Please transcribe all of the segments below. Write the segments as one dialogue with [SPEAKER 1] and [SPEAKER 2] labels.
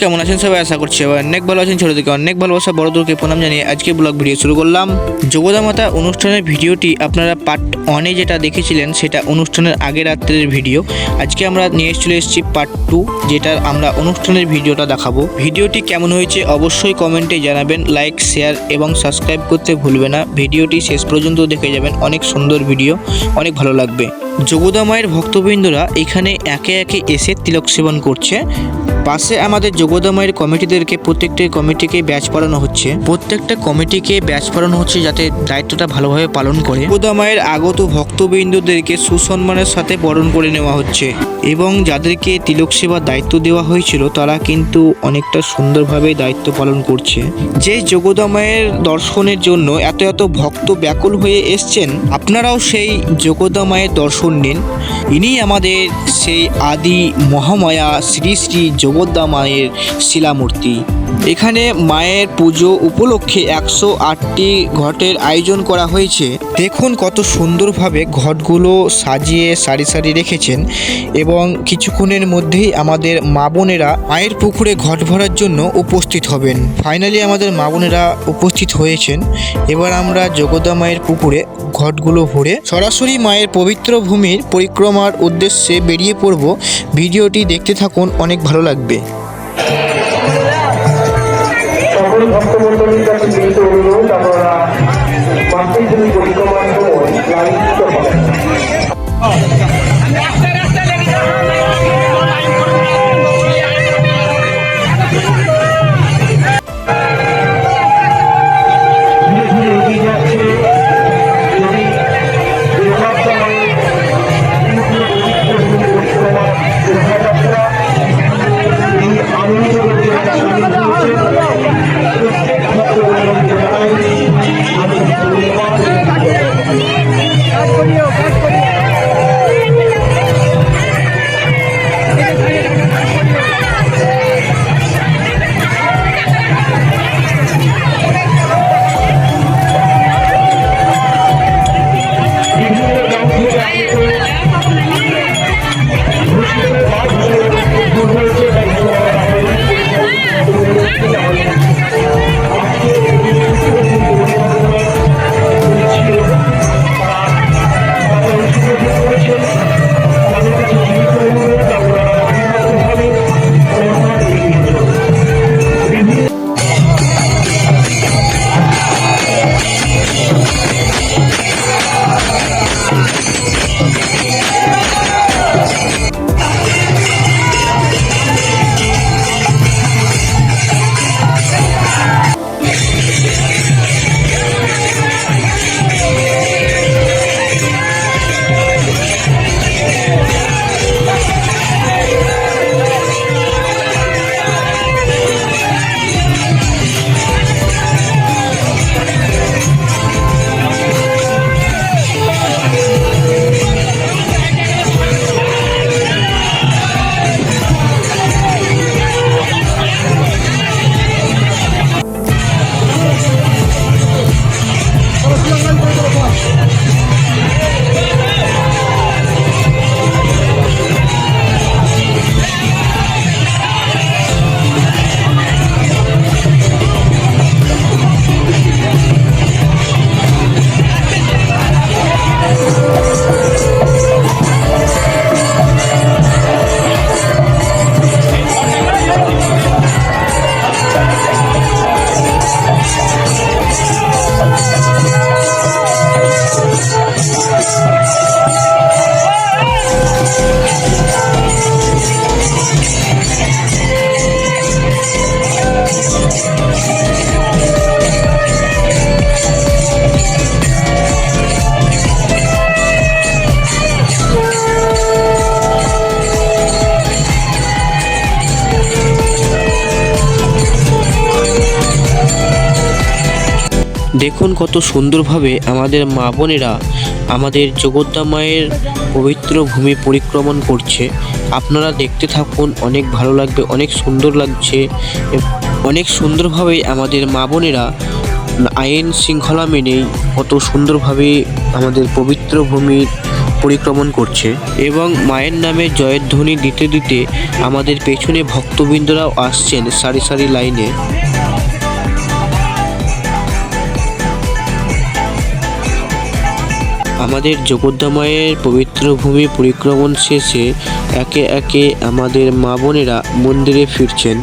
[SPEAKER 1] কেমন আছেন সবাই? আশা করছি সবাই অনেক ভালো আছেন। ছোট থেকে অনেক ভালোবাসা বড়দেরকে প্রণাম জানিয়ে আজকে ব্লগ ভিডিও শুরু করলাম। যোগদা মাতা অনুষ্ঠানের ভিডিওটি আপনারা পার্ট ওয়ানে যেটা দেখেছিলেন, সেটা অনুষ্ঠানের আগের রাত্রের ভিডিও আজকে আমরা নিয়ে চলে এসেছি পার্ট টু যেটার আমরা অনুষ্ঠানের ভিডিওটা দেখাবো। ভিডিওটি কেমন হয়েছে অবশ্যই কমেন্টে জানাবেন লাইক শেয়ার এবং সাবস্ক্রাইব করতে ভুলবে না। ভিডিওটি শেষ পর্যন্ত দেখে যাবেন, অনেক সুন্দর ভিডিও অনেক ভালো লাগবে। যোগদা মায়ের ভক্তবৃন্দরা এখানে একে একে এসে তিলক সেবন করছে। পাশে আমাদের যোগদা মায়ের কমিটিদেরকে, প্রত্যেকটা কমিটিকে ব্যাচ পড়ানো হচ্ছে। প্রত্যেকটা কমিটিকে ব্যাচ পড়ানো হচ্ছে যাতে দায়িত্বটা ভালোভাবে পালন করে। যোগদামায়ের আগত ভক্তবৃন্দদেরকে সুসম্মানের সাথে বরণ করে নেওয়া হচ্ছে। এবং যাদেরকে তিলক সেবার দায়িত্ব দেওয়া হয়েছিল, তারা কিন্তু অনেকটা সুন্দরভাবে দায়িত্ব পালন করছে। যে যোগদামায়ের দর্শনের জন্য এত এত ভক্ত ব্যাকুল হয়ে এসছেন, আপনারাও সেই যোগদা মায়ের দর্শন নিন। ইনি আমাদের সেই আদি মহামায়া শ্রী শ্রী যোগদা মায়ের শিলামূর্তি। এখানে মায়ের পুজো উপলক্ষে একশো আটটি ঘটের আয়োজন করা হয়েছে। দেখুন কত সুন্দরভাবে ঘটগুলো সাজিয়ে সারি সারি রেখেছেন এবং কিছুক্ষণের মধ্যেই আমাদের মা বোনেরা মায়ের পুকুরে ঘট ভরার জন্য উপস্থিত হবেন। ফাইনালি আমাদের মা বোনেরা উপস্থিত হয়েছেন। এবার আমরা জগদা মায়ের পুকুরে ঘটগুলো ভরে সরাসরি মায়ের পবিত্র ভূমির পরিক্রমার উদ্দেশ্যে বেরিয়ে পড়ব। ভিডিওটি দেখতে থাকুন, অনেক ভালো লাগবে। দেখুন কত সুন্দরভাবে আমাদের মা বোনেরা আমাদের জগদ্দা মায়ের পবিত্র ভূমি পরিক্রমণ করছে। আপনারা দেখতে থাকুন, অনেক ভালো লাগবে, অনেক সুন্দর লাগছে। অনেক সুন্দরভাবে আমাদের মা বোনেরা আইন শৃঙ্খলা মেনেই কত সুন্দরভাবে আমাদের পবিত্র ভূমির পরিক্রমণ করছে এবং মায়ের নামে জয়ের ধ্বনি দিতে দিতে আমাদের পেছনে ভক্তবৃন্দরাও আসছেন সারি সারি লাইনে। আমাদের জগদ্ধামায়ের পবিত্র ভূমি পরিক্রমণ শেষে একে একে আমাদের মা বোনেরা মন্দিরে ফিরছেন।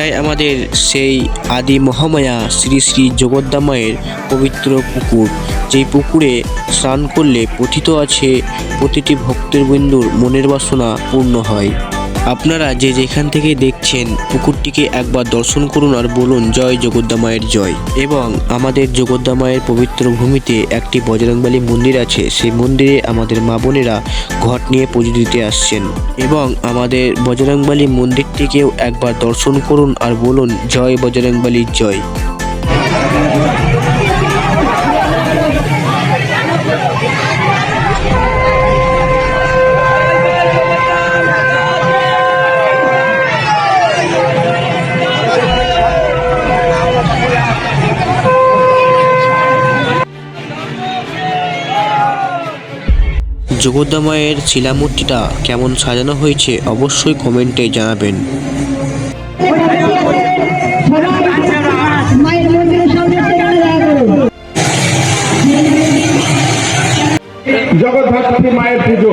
[SPEAKER 1] এটাই আমাদের সেই আদি মহামায়া শ্রী শ্রী জগদ্দামায়ের পবিত্র পুকুর। যেই পুকুরে স্নান করলে পথিত আছে প্রতিটি ভক্তের বিন্দুর মনের বাসনা পূর্ণ হয়। আপনারা যে যেখান থেকে দেখছেন, পুকুরটিকে একবার দর্শন করুন আর বলুন, জয় জগদ্দামায়ের জয়। এবং আমাদের জগদ্দামায়ের পবিত্র ভূমিতে একটি বজরংবলী মন্দির আছে। সেই মন্দিরে আমাদের মা বোনেরা ঘট নিয়ে পুজো দিতে আসছেন। এবং আমাদের বজরংবলী মন্দিরটিকেও একবার দর্শন করুন আর বলুন, জয় বজরংবলীর জয়। জগদ্দামায়ের শিলামূর্তিটা কেমন সাজানো হয়েছে অবশ্যই কমেন্টে জানাবেন।
[SPEAKER 2] জগদ্ধাত্রী মায়ের পুজো।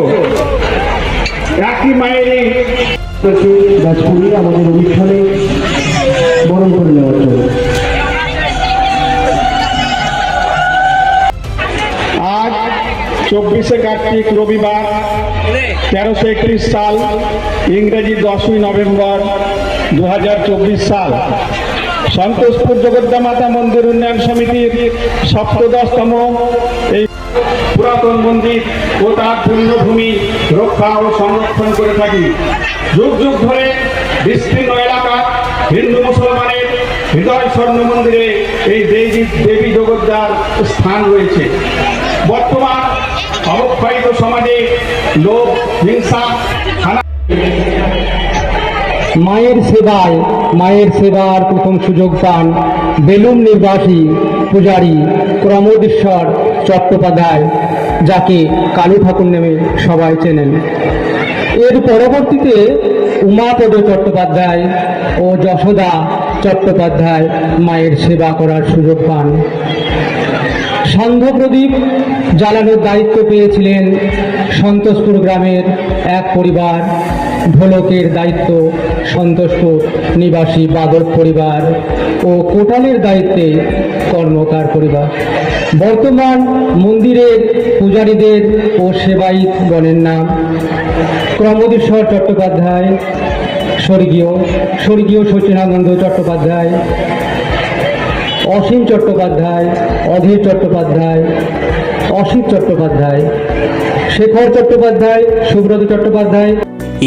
[SPEAKER 2] একই মায়েরই
[SPEAKER 3] আমাদের অনুষ্ঠানে
[SPEAKER 2] চব্বিশে কার্তিক রবিবার, তেরোশো একত্রিশ সাল, ইংরেজি দশই নভেম্বর দু হাজার চব্বিশ সাল। সন্তোষপুর জগদ্দা মাতা মন্দির উন্নয়ন সমিতির সপ্তদশতম এই পুরাতন মন্দির ও তার পুণ্যভূমি রক্ষা ও সংরক্ষণ করে থাকি। যুগ যুগ ধরে বিস্তীর্ণ এলাকা হিন্দু মুসলমানের হৃদয় স্বর্ণ মন্দিরে এই দেবী দেবী জগদ্দার স্থান রয়েছে। বর্তমান অবক্ষয়িত সমাজে লোভ হিংসা
[SPEAKER 3] মায়ের সেবায়, মায়ের সেবার প্রথম সুযোগ পান বেলুম নির্বাসী পূজারী প্রমোদেশ্বর চট্টোপাধ্যায়, যাকে কালী ঠাকুর নামে সবাই চেনেন। এর পরবর্তীতে উমাপদ চট্টোপাধ্যায় ও যশোদা চট্টোপাধ্যায় মায়ের সেবা করার সুযোগ পান। সান্ধ্য প্রদীপ জ্বালানোর দায়িত্ব পেয়েছিলেন সন্তোষপুর গ্রামের এক পরিবার, ঢোলকের দায়িত্ব সন্তোষপুর নিবাসী বাদক পরিবার ও কোটালের দায়িত্বে কর্মকার পরিবার। বর্তমান মন্দিরের পূজারীদের ও সেবায়িত গণের নাম ক্রমদেশ্বর চট্টোপাধ্যায়, স্বর্গীয় স্বর্গীয় সচিনানন্দ চট্টোপাধ্যায় অসীম চট্টোপাধ্যায় অধীর চট্টোপাধ্যায় অসিত চট্টোপাধ্যায় শেখর চট্টোপাধ্যায় সুব্রত চট্টোপাধ্যায়।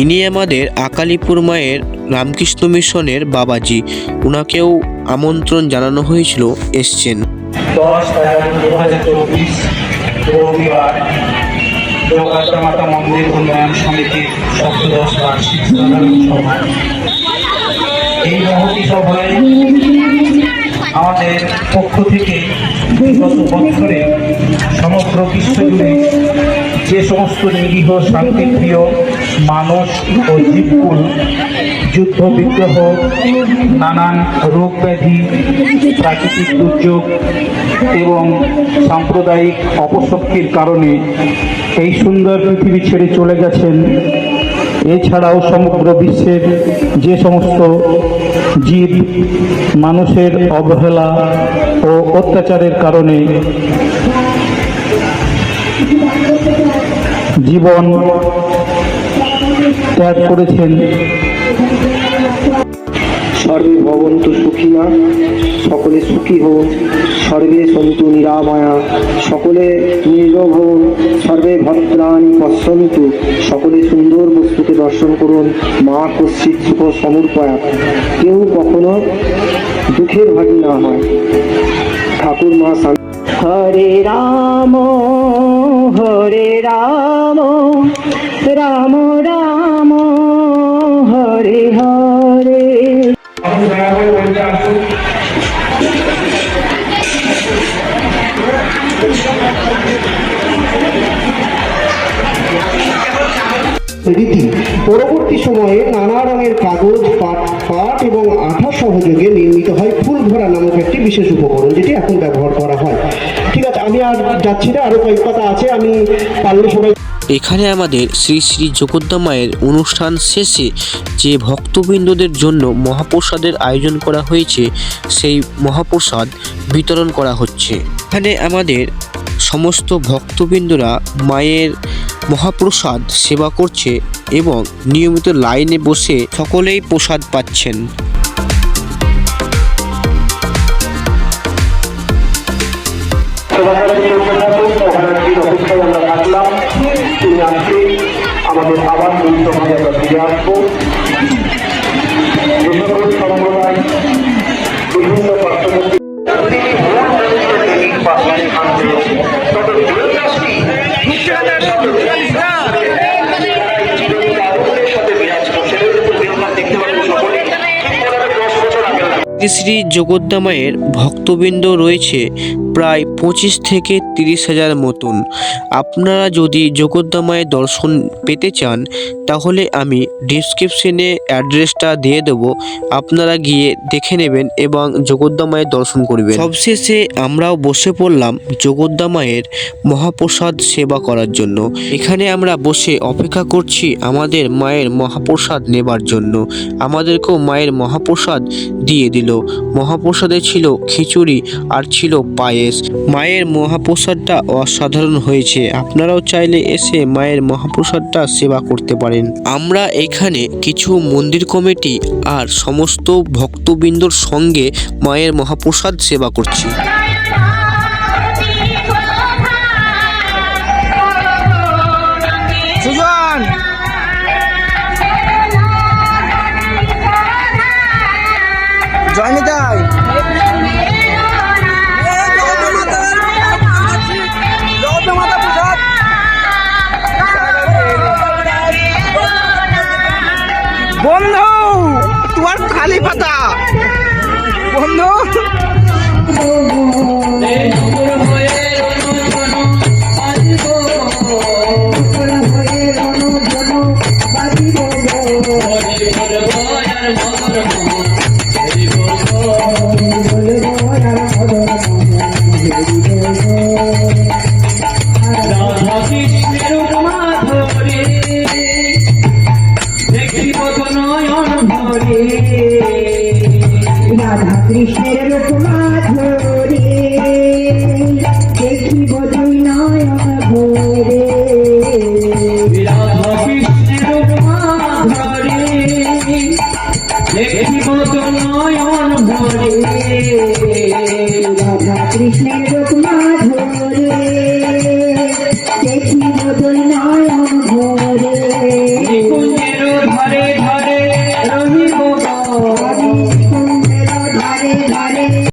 [SPEAKER 1] ইনি আমাদের আকালিপুর মায়ের রামকৃষ্ণ মিশনের বাবাজি। ওনাকেও আমন্ত্রণ জানানো হয়েছিল এসছেন।
[SPEAKER 4] দশ এগারো দু হাজার চব্বিশ রবিবার দুর্গাচা মাতা মন্দির উন্নয়ন সমিতির সপ্তদশ বার্ষিক সাধারণ সভা এই মহতি সভায় আমাদের পক্ষ থেকে বিগত বছরে সমগ্র বিশ্বজুড়ে যে সমস্ত নিরীহ, শান্তিপ্রিয়, মানুষ ও জীবকুল যুদ্ধ বিগ্রহ, নানান রোগ ব্যাধি, প্রাকৃতিক দুর্যোগ এবং সাম্প্রদায়িক অপশক্তির কারণে এই সুন্দর পৃথিবী ছেড়ে চলে গেছেন, এছাড়াও সমগ্র বিশ্বের যে সমস্ত জীব মানুষের অবহেলা ও অত্যাচারের কারণে জীবন ত্যাগ করেছেন।
[SPEAKER 2] সর্বে ভবন্তু সুখিনা সকলে সুখী হোক সর্বে সন্তু নিরাময়া। সকলে নির্ভব হোক সর্বে ভদ্রাণী পশ্যন্তু। সকলে সুন্দর বস্তুকে দর্শন করুন। মা কশ্চিৎ সুখ সমর্পয়া। কেউ কখনো দুঃখের ভাগী না হয়। ঠাকুর মা
[SPEAKER 5] হরে রাম হরে রাম। রাম রাম, হরে হরে।
[SPEAKER 6] রীতি। পরবর্তী সময়ে নানা রঙের কাগজ, পাট পাট এবং আঠা সহযোগে নির্মিত হয় ফুল ভরা নামক একটি বিশেষ উপকরণ, যেটি এখন ব্যবহার করা হয়। ঠিক আছে, আমি আর যাচ্ছি না, আরও কয়েক কথা আছে, আমি পারলে সবাই
[SPEAKER 1] এখানে আমাদের শ্রী শ্রী জগদ্দা মায়ের অনুষ্ঠান শেষে যে ভক্তবৃন্দদের জন্য মহাপ্রসাদের আয়োজন করা হয়েছে, সেই মহাপ্রসাদ বিতরণ করা হচ্ছে। এখানে আমাদের সমস্ত ভক্তবৃন্দরা মায়ের মহাপ্রসাদ সেবা করছে এবং নিয়মিত লাইনে বসে সকলেই প্রসাদ পাচ্ছেন। শ্রী শ্রী জগদ্দা মায়ের ভক্তবৃন্দ রয়েছে প্রায় পঁচিশ থেকে তিরিশ হাজার মতন। আপনারা যদি জগদ্দা মায়ের দর্শন পেতে চান, তাহলে আমি ডিসক্রিপশনে অ্যাড্রেসটা দিয়ে দেবো। আপনারা গিয়ে দেখে নেবেন এবং জগদ্দা মায়ের দর্শন করবেন। সবশেষে আমরাও বসে পড়লাম জগদ্দা মায়ের মহাপ্রসাদ সেবা করার জন্য। এখানে আমরা বসে অপেক্ষা করছি আমাদের মায়ের মহাপ্রসাদ নেবার জন্য। আমাদেরকেও মায়ের মহাপ্রসাদ দিয়ে দিল। মহাপ্রসাদে ছিল খিচুড়ি আর ছিল পায়েস। মায়ের মহাপ্রসাদটা অসাধারণ হয়েছে। আপনারাও চাইলে এসে মায়ের মহাপ্রসাদটা সেবা করতে পারেন। আমরা এখানে কিছু মন্দির কমিটি আর সমস্ত ভক্তবৃন্দর সঙ্গে মায়ের মহাপ্রসাদ সেবা করছি।